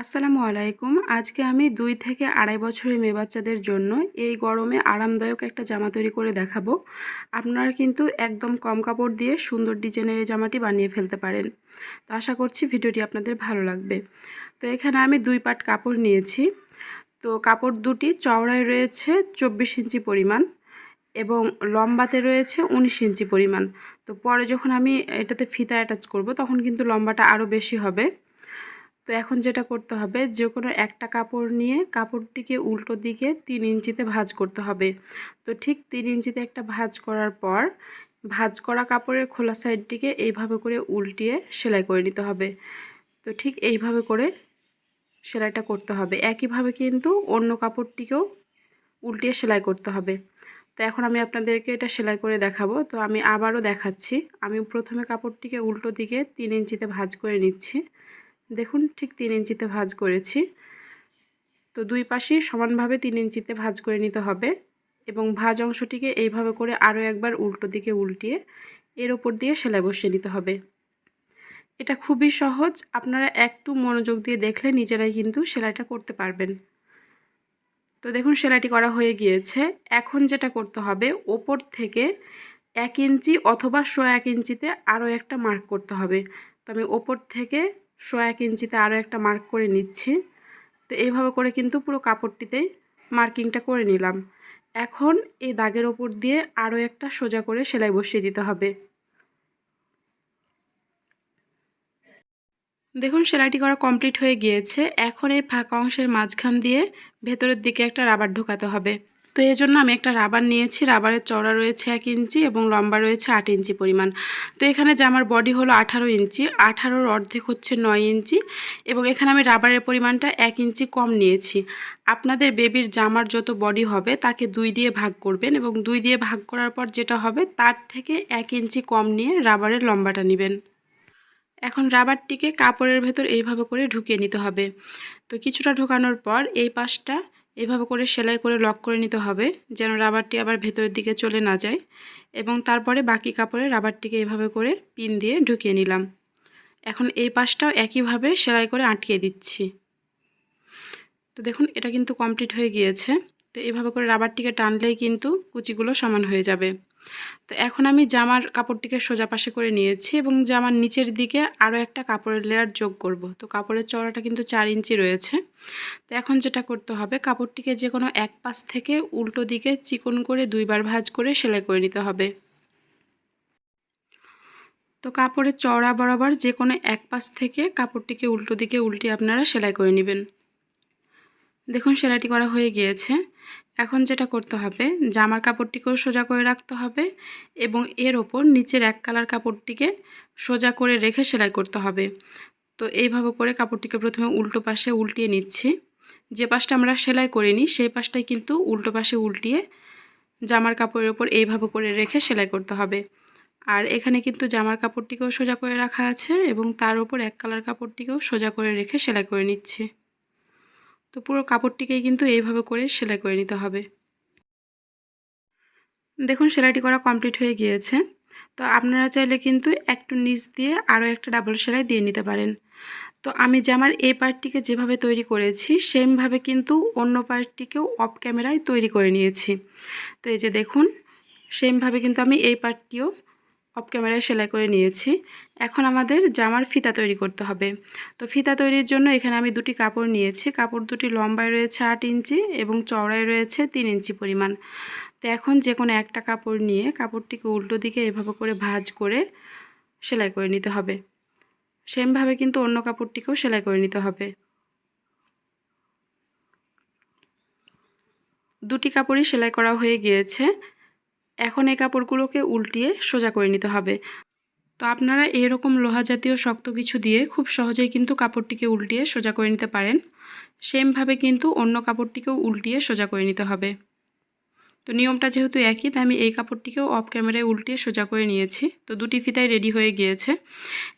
আসসালামু আলাইকুম। আজকে আমি দুই থেকে আড়াই বছরের মেয়ে বাচ্চাদের জন্য এই গরমে আরামদায়ক একটা জামা তৈরি করে দেখাবো। আপনারা কিন্তু একদম কম কাপড় দিয়ে সুন্দর ডিজাইনের এই জামাটি বানিয়ে ফেলতে পারেন। তো আশা করছি ভিডিওটি আপনাদের ভালো লাগবে। তো এখানে আমি দুই পাট কাপড় নিয়েছি। তো কাপড় দুটি চওড়ায় রয়েছে চব্বিশ ইঞ্চি পরিমাণ এবং লম্বাতে রয়েছে উনিশ ইঞ্চি পরিমাণ। তো পরে যখন আমি এটাতে ফিতা অ্যাটাচ করব, তখন কিন্তু লম্বাটা আরও বেশি হবে। তো এখন যেটা করতে হবে যে কোনো একটা কাপড় নিয়ে কাপড়টিকে উল্টো দিকে তিন ইঞ্চিতে ভাঁজ করতে হবে। তো ঠিক তিন ইঞ্চিতে একটা ভাঁজ করার পর, ভাঁজ করা কাপড়ের খোলা সাইডটিকে এইভাবে করে উল্টিয়ে সেলাই করে নিতে হবে। তো ঠিক এইভাবে করে সেলাইটা করতে হবে। একইভাবে কিন্তু অন্য কাপড়টিকেও উল্টিয়ে সেলাই করতে হবে। তো এখন আমি আপনাদেরকে এটা সেলাই করে দেখাবো। তো আমি আবারও দেখাচ্ছি। আমি প্রথমে কাপড়টিকে উল্টো দিকে তিন ইঞ্চিতে ভাঁজ করে নিচ্ছি। দেখুন, ঠিক তিন ইঞ্চিতে ভাজ করেছি। তো দুই পাশেই সমানভাবে তিন ইঞ্চিতে ভাজ করে নিতে হবে এবং ভাজ অংশটিকে এইভাবে করে আরও একবার উল্টো দিকে উল্টিয়ে এর ওপর দিয়ে সেলাই বসিয়ে নিতে হবে। এটা খুবই সহজ, আপনারা একটু মনোযোগ দিয়ে দেখলে নিজেরাই কিন্তু সেলাইটা করতে পারবেন। তো দেখুন, সেলাইটি করা হয়ে গিয়েছে। এখন যেটা করতে হবে, ওপর থেকে এক ইঞ্চি অথবা শো এক ইঞ্চিতে আরও একটা মার্ক করতে হবে। তো আমি ওপর থেকে শো এক ইঞ্চিতে আরও একটা মার্ক করে নিচ্ছি। তো এইভাবে করে কিন্তু পুরো কাপড়টিতেই মার্কিংটা করে নিলাম। এখন এই দাগের ওপর দিয়ে আরও একটা সোজা করে সেলাই বসিয়ে দিতে হবে। দেখুন, সেলাইটি করা কমপ্লিট হয়ে গিয়েছে। এখন এই ফাঁকা অংশের মাঝখান দিয়ে ভেতরের দিকে একটা রাবার ঢোকাতে হবে। তো এই জন্য আমি একটা রাবার নিয়েছি। রাবারের চওড়া রয়েছে এক ইঞ্চি এবং লম্বা রয়েছে আট ইঞ্চি পরিমাণ। তো এখানে যে আমার বডি হলো আঠারো ইঞ্চি। আঠারোর অর্ধেক হচ্ছে নয় ইঞ্চি এবং এখানে আমি রাবারের পরিমাণটা এক ইঞ্চি কম নিয়েছি। আপনাদের বেবির জামার যত বডি হবে তাকে দুই দিয়ে ভাগ করবেন এবং দুই দিয়ে ভাগ করার পর যেটা হবে তার থেকে এক ইঞ্চি কম নিয়ে রাবারের লম্বাটা নেবেন। এখন রাবারটিকে কাপড়ের ভেতর এইভাবে করে ঢুকিয়ে নিতে হবে। তো কিছুটা ঢোকানোর পর এই পাশটা এভাবে করে সেলাই করে লক করে নিতে হবে, যেন রাবারটি আবার ভেতরের দিকে চলে না যায়। এবং তারপরে বাকি কাপড়ে রাবারটিকে এভাবে করে পিন দিয়ে ঢুকিয়ে নিলাম। এখন এই পাশটাও একইভাবে সেলাই করে আটকে দিচ্ছি। তো দেখুন, এটা কিন্তু কমপ্লিট হয়ে গিয়েছে। তো এইভাবে করে রাবারটিকে টানলেই কিন্তু কুচিগুলো সমান হয়ে যাবে। তো এখন আমি জামার কাপড়টিকে সোজা পাশে করে নিয়েছি এবং জামার নিচের দিকে আরও একটা কাপড়ের লেয়ার যোগ করব। তো কাপড়ের চড়াটা কিন্তু চার ইঞ্চি রয়েছে। তো এখন যেটা করতে হবে, কাপড়টিকে যে কোনো এক পাশ থেকে উল্টো দিকে চিকন করে দুইবার ভাজ করে সেলাই করে নিতে হবে। তো কাপড়ের চড়া বরাবর যে কোনো এক পাশ থেকে কাপড়টিকে উল্টো দিকে উল্টে আপনারা সেলাই করে নেবেন। দেখুন সেলাইটি করা হয়ে গিয়েছে। এখন যেটা করতে হবে, জামার কাপড়টিকেও সোজা করে রাখতে হবে এবং এর ওপর নিচের এক কালার কাপড়টিকে সোজা করে রেখে সেলাই করতে হবে। তো এইভাবে করে কাপড়টিকে প্রথমে উল্টো পাশে উল্টিয়ে নিচ্ছি। যে পাশটা আমরা সেলাই করিনি, সেই পাশটাই কিন্তু উল্টো পাশে উল্টিয়ে জামার কাপড়ের ওপর এইভাবে করে রেখে সেলাই করতে হবে। আর এখানে কিন্তু জামার কাপড়টিকেও সোজা করে রাখা আছে এবং তার উপর এক কালার কাপড়টিকেও সোজা করে রেখে সেলাই করে নিচ্ছি। তো পুরো কাপড়টিকেই কিন্তু এইভাবে করে সেলাই করে নিতে হবে। দেখুন, সেলাইটি করা কমপ্লিট হয়ে গিয়েছে। তো আপনারা চাইলে কিন্তু একটু নিচ দিয়ে আরও একটা ডাবল সেলাই দিয়ে নিতে পারেন। তো আমি জামার এই পার্টটিকে যেভাবে তৈরি করেছি, সেমভাবে কিন্তু অন্য পার্টটিকেও অফ ক্যামেরায় তৈরি করে নিয়েছি। তো এই যে দেখুন, সেমভাবে কিন্তু আমি এই পার্টটিও অফ ক্যামেরায় সেলাই করে নিয়েছি। এখন আমাদের জামার ফিতা তৈরি করতে হবে। তো ফিতা তৈরির জন্য এখানে আমি দুটি কাপড় নিয়েছি। কাপড় দুটি লম্বায় রয়েছে আট ইঞ্চি এবং চওড়ায় রয়েছে তিন ইঞ্চি পরিমাণ। তো এখন যে কোনো একটা কাপড় নিয়ে কাপড়টিকে উল্টো দিকে এভাবে করে ভাজ করে সেলাই করে নিতে হবে। সেমভাবে কিন্তু অন্য কাপড়টিকেও সেলাই করে নিতে হবে। দুটি কাপড়ই সেলাই করা হয়ে গিয়েছে। এখন এই কাপড়গুলোকে উল্টিয়ে সোজা করে নিতে হবে। তো আপনারা এরকম লোহা জাতীয় শক্ত কিছু দিয়ে খুব সহজেই কিন্তু কাপড়টিকে উল্টিয়ে সোজা করে নিতে পারেন। সেমভাবে কিন্তু অন্য কাপড়টিকেও উল্টিয়ে সোজা করে নিতে হবে। তো নিয়মটা যেহেতু একই, তাই আমি এই কাপড়টিকেও অফ ক্যামেরায় উল্টিয়ে সোজা করে নিয়েছি। তো দুটি ফিতাই রেডি হয়ে গিয়েছে।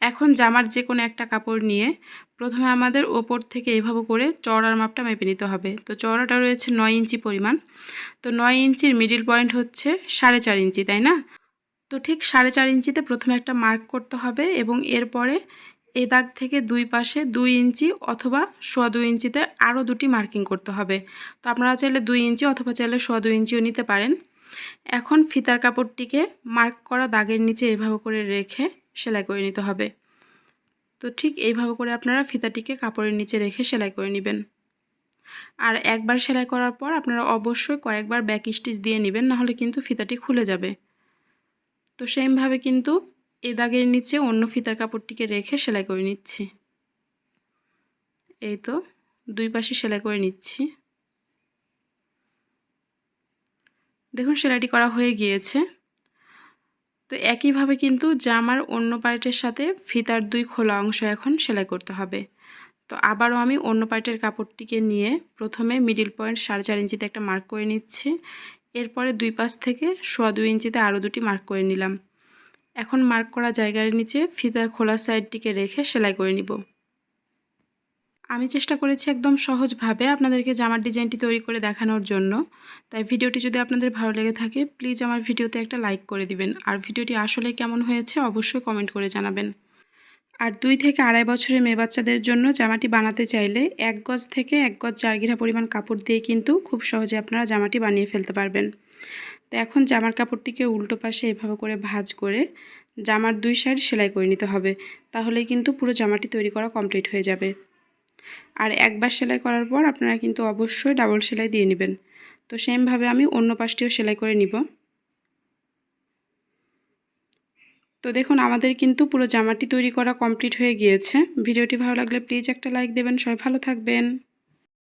এখন জামার যে কোনো একটা কাপড় নিয়ে প্রথমে আমাদের ওপর থেকে এভাবে করে চড়ার মাপটা মেপে নিতে হবে। তো চড়াটা রয়েছে নয় ইঞ্চি পরিমাণ। তো নয় ইঞ্চির মিডিল পয়েন্ট হচ্ছে সাড়ে চার ইঞ্চি, তাই না? তো ঠিক সাড়ে চার ইঞ্চিতে প্রথমে একটা মার্ক করতে হবে এবং এরপরে এই দাগ থেকে দুই পাশে দুই ইঞ্চি অথবা সোয়া দুই ইঞ্চিতে আরও দুটি মার্কিং করতে হবে। তো আপনারা চাইলে দুই ইঞ্চি অথবা চাইলে সোয়া দুই ইঞ্চিও নিতে পারেন। এখন ফিতার কাপড়টিকে মার্ক করা দাগের নিচে এভাবে করে রেখে সেলাই করে নিতে হবে। তো ঠিক এইভাবে করে আপনারা ফিতাটিকে কাপড়ের নিচে রেখে সেলাই করে নেবেন। আর একবার সেলাই করার পর আপনারা অবশ্যই কয়েকবার ব্যাক স্টিচ দিয়ে নেবেন, নাহলে কিন্তু ফিতাটি খুলে যাবে। তো সেমভাবে কিন্তু এই দাগের নিচে অন্য ফিতার কাপড়টিকে রেখে সেলাই করে নিচ্ছি। এই তো, দুই পাশে সেলাই করে নিচ্ছি। দেখুন, সেলাইটি করা হয়ে গিয়েছে। তো একইভাবে কিন্তু জামার অন্য পার্টের সাথে ফিতার দুই খোলা অংশ এখন সেলাই করতে হবে। তো আবারও আমি অন্য পার্টের কাপড়টিকে নিয়ে প্রথমে মিডিল পয়েন্ট সাড়ে চার ইঞ্চিতে একটা মার্ক করে নিচ্ছি। এরপরে দুই পাশ থেকে সোয়া দুই ইঞ্চিতে আরও দুটি মার্ক করে নিলাম। এখন মার্ক করা জায়গার নিচে ফিতার খোলা সাইডটিকে রেখে সেলাই করে নিব। আমি চেষ্টা করেছি একদম সহজভাবে আপনাদেরকে জামার ডিজাইনটি তৈরি করে দেখানোর জন্য। তাই ভিডিওটি যদি আপনাদের ভালো লেগে থাকে প্লিজ আমার ভিডিওতে একটা লাইক করে দিবেন। আর ভিডিওটি আসলে কেমন হয়েছে অবশ্যই কমেন্ট করে জানাবেন। আর দুই থেকে আড়াই বছরের মেয়ে বাচ্চাদের জন্য জামাটি বানাতে চাইলে এক গজ থেকে এক গজ চারগিরা পরিমাণ কাপড় দিয়ে কিন্তু খুব সহজে আপনারা জামাটি বানিয়ে ফেলতে পারবেন। তো এখন জামার কাপড়টিকে উল্টো পাশে এভাবে করে ভাজ করে জামার দুই সাইড সেলাই করে নিতে হবে। তাহলেই কিন্তু পুরো জামাটি তৈরি করা কমপ্লিট হয়ে যাবে। আর একবার সেলাই করার পর আপনারা কিন্তু অবশ্যই ডাবল সেলাই দিয়ে নেবেন। তো সেমভাবে আমি অন্য পাশটিও সেলাই করে নিব। তো দেখুন, আমাদের কিন্তু পুরো জামাটি তৈরি করা কমপ্লিট হয়ে গিয়েছে। ভিডিওটি ভালো লাগলে প্লিজ একটা লাইক দেবেন। সবাই ভালো থাকবেন।